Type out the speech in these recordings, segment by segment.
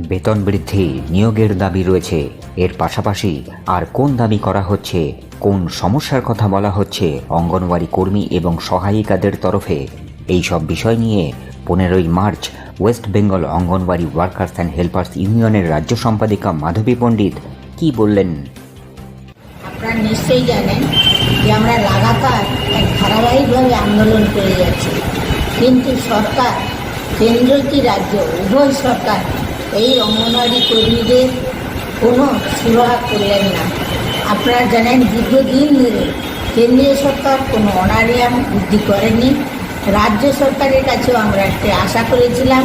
বেতন বৃদ্ধি নিয়োগের দাবি রয়েছে। এর পাশাপাশি আর কোন দাবি করা হচ্ছে, কোন সমস্যার কথা বলা হচ্ছে অঙ্গনওয়াড়ি কর্মী এবং সহায়িকাদের তরফে, এই সব বিষয় নিয়ে পনেরোই March West Bengal anganwadi workers and helpers ইউনিয়নের রাজ্য সম্পাদিকা মাধবী পণ্ডিত কি বললেন? আপনারা নিশ্চয়ই জানেন যে আমরা লাগাতার এক ধারাবাহিকভাবে আন্দোলন করে যাচ্ছি। কিন্তু সরকার, কেন্দ্র কি রাজ্য, উভয় সরকার এই অঙ্গনওয়াড়ি কর্মীদের কোনো সুরাহা করলেন না। আপনারা জানেন, দীর্ঘদিন ধরে কেন্দ্রীয় সরকার কোনো অনারিয়াম বৃদ্ধি করেনি। রাজ্য সরকারের কাছেও আমরা একটি আশা করেছিলাম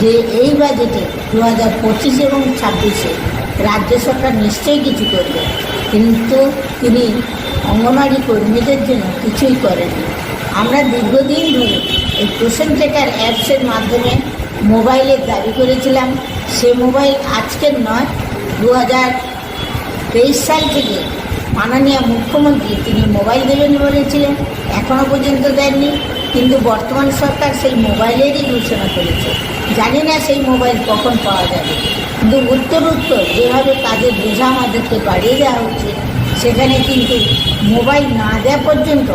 যে এই বাজেটে দু হাজার পঁচিশ এবং ছাব্বিশে রাজ্য সরকার নিশ্চয়ই কিছু করবে। কিন্তু তিনি অঙ্গনওয়াড়ি কর্মীদের জন্য কিছুই করেননি। আমরা দীর্ঘদিন ধরে এই পোষণ টেকার অ্যাপসের মাধ্যমে মোবাইলের দাবি করেছিলাম সে মোবাইল আজকের নয় দু হাজার তেইশ সাল থেকে মাননীয় মুখ্যমন্ত্রী তিনি মোবাইল দেবেন বলেছিলেন। এখনও পর্যন্ত দেননি, কিন্তু বর্তমান সরকার সেই মোবাইলেরই ঘোষণা করেছে। জানি না সেই মোবাইল কখন পাওয়া যাবে। কিন্তু উত্তর উত্তর যেভাবে কাজের বোঝা আমাদেরকে বাড়িয়ে দেওয়া হচ্ছে, সেখানে কিন্তু মোবাইল না দেওয়া পর্যন্ত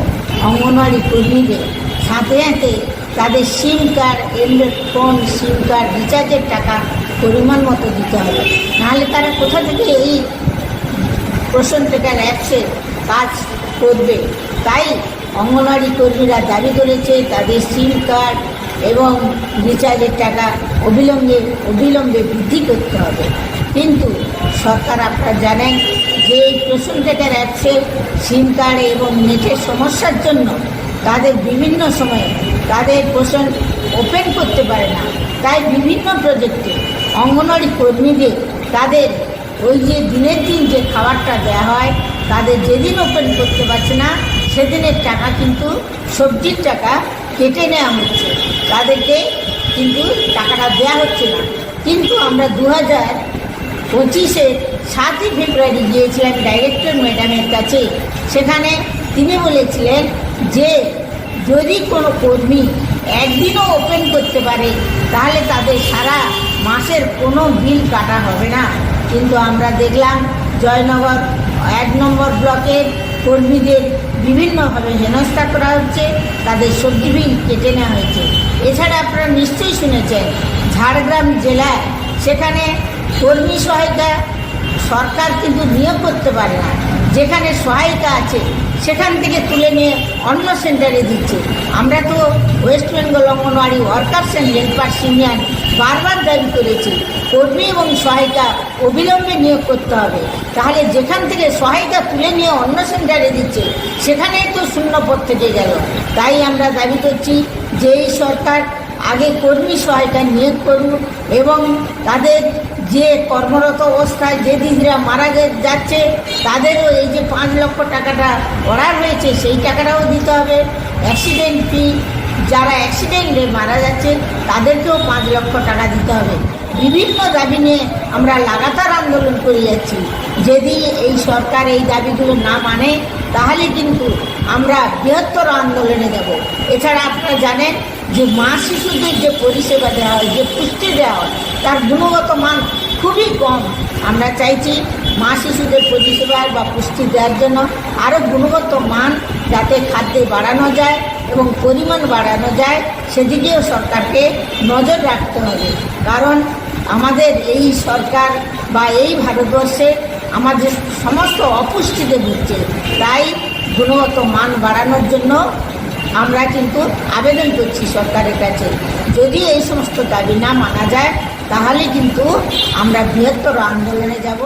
অঙ্গনওয়াড়ি কর্মীদের সাথে সাথে তাদের SIM card android phone, SIM card, রিচার্জের টাকা পরিমাণ মতো দিতে হবে। নাহলে তারা কোথা থেকে এই পোষণ টেকার অ্যাপসে কাজ করবে? তাই অঙ্গনওয়াড়ি কর্মীরা দাবি করেছে, তাদের সিম কার্ড এবং রিচার্জের টাকা অবিলম্বে অবিলম্বে বৃদ্ধি করতে হবে। কিন্তু সরকার আপনারা জানেন যে এই পোষণ টেকার অ্যাপসে সিম কার্ড এবং নেটের সমস্যার জন্য তাদের বিভিন্ন সময়ে তাদের পোষণ ওপেন করতে পারে না। তাই বিভিন্ন প্রজেক্টে অঙ্গনওয়াড়ি কর্মীদের, তাদের ওই যে দিনের দিন যে খাবারটা দেওয়া হয়, তাদের যেদিন ওপেন করতে পারছে না, সেদিনের টাকা কিন্তু সবজির টাকা কেটে নেওয়া হচ্ছে। তাদেরকে কিন্তু টাকাটা দেওয়া হচ্ছে না। কিন্তু আমরা দু হাজার পঁচিশে সাতই ফেব্রুয়ারি গিয়েছিলাম ডাইরেক্টর ম্যাডামের কাছে। সেখানে তিনি বলেছিলেন যে, যদি কোনো কর্মী একদিনও ওপেন করতে পারে, তাহলে তাদের সারা মাসের কোনো বিল কাটা হবে না। কিন্তু আমরা দেখলাম জয়নগর এক নম্বর ব্লকের কর্মীদের বিভিন্নভাবে হেনস্থা করা হচ্ছে, তাদের সবজি বিল কেটে নেওয়া হয়েছে। এছাড়া আপনারা নিশ্চয়ই শুনেছেন, ঝাড়গ্রাম জেলায় সেখানে কর্মী সহায়তা সরকার কিন্তু নিয়োগ করতে পারে না। যেখানে সহায়িকা আছে সেখান থেকে তুলে নিয়ে অন্য সেন্টারে দিচ্ছে। আমরা তো West Bengal anganwadi workers and helpers union বারবার দাবি করেছি, কর্মী এবং সহায়িকা অবিলম্বে নিয়োগ করতে হবে। তাহলে যেখান থেকে সহায়িকা তুলে নিয়ে অন্য সেন্টারে দিচ্ছে, সেখানেই তো শূন্য পদ থেকে গেল। তাই আমরা দাবি করছি যে এই সরকার আগে কর্মী সহায়তা নিয়োগ করুন এবং তাদের যে কর্মরত অবস্থায় যে দিদিরা মারা যাচ্ছে, তাদেরও এই যে পাঁচ লক্ষ টাকাটা অর্ডার হয়েছে, সেই টাকাটাও দিতে হবে। অ্যাক্সিডেন্ট ফি, যারা অ্যাক্সিডেন্টে মারা যাচ্ছে, তাদেরকেও পাঁচ লক্ষ টাকা দিতে হবে। বিভিন্ন দাবি নিয়ে আমরা লাগাতার আন্দোলন করে যাচ্ছি। যদি এই সরকার এই দাবিগুলো না মানে তাহলে কিন্তু আমরা বৃহত্তর আন্দোলনে যাব। এছাড়া আপনারা জানেন যে মা শিশুদের যে পরিষেবা দেওয়া হয়, যে পুষ্টি দেওয়া হয় তার গুণগত মান খুবই কম। আমরা চাইছি মা শিশুদের পরিষেবার বা পুষ্টি দেওয়ার জন্য আরও গুণগত মান যাতে খাদ্যে বাড়ানো যায় এবং পরিমাণ বাড়ানো যায়, সেদিকেও সরকারকে নজর রাখতে হবে। কারণ আমাদের এই সরকার বা এই ভারতবর্ষে আমাদের সমস্ত অপুষ্টিতে ভুগছে, তাই গুণগত মান বাড়ানোর জন্য আমরা কিন্তু আবেদন করছি সরকারের কাছে। যদি এই সমস্ত দাবি না মানা যায় তাহলে কিন্তু আমরা বৃহত্তর আন্দোলনে যাব।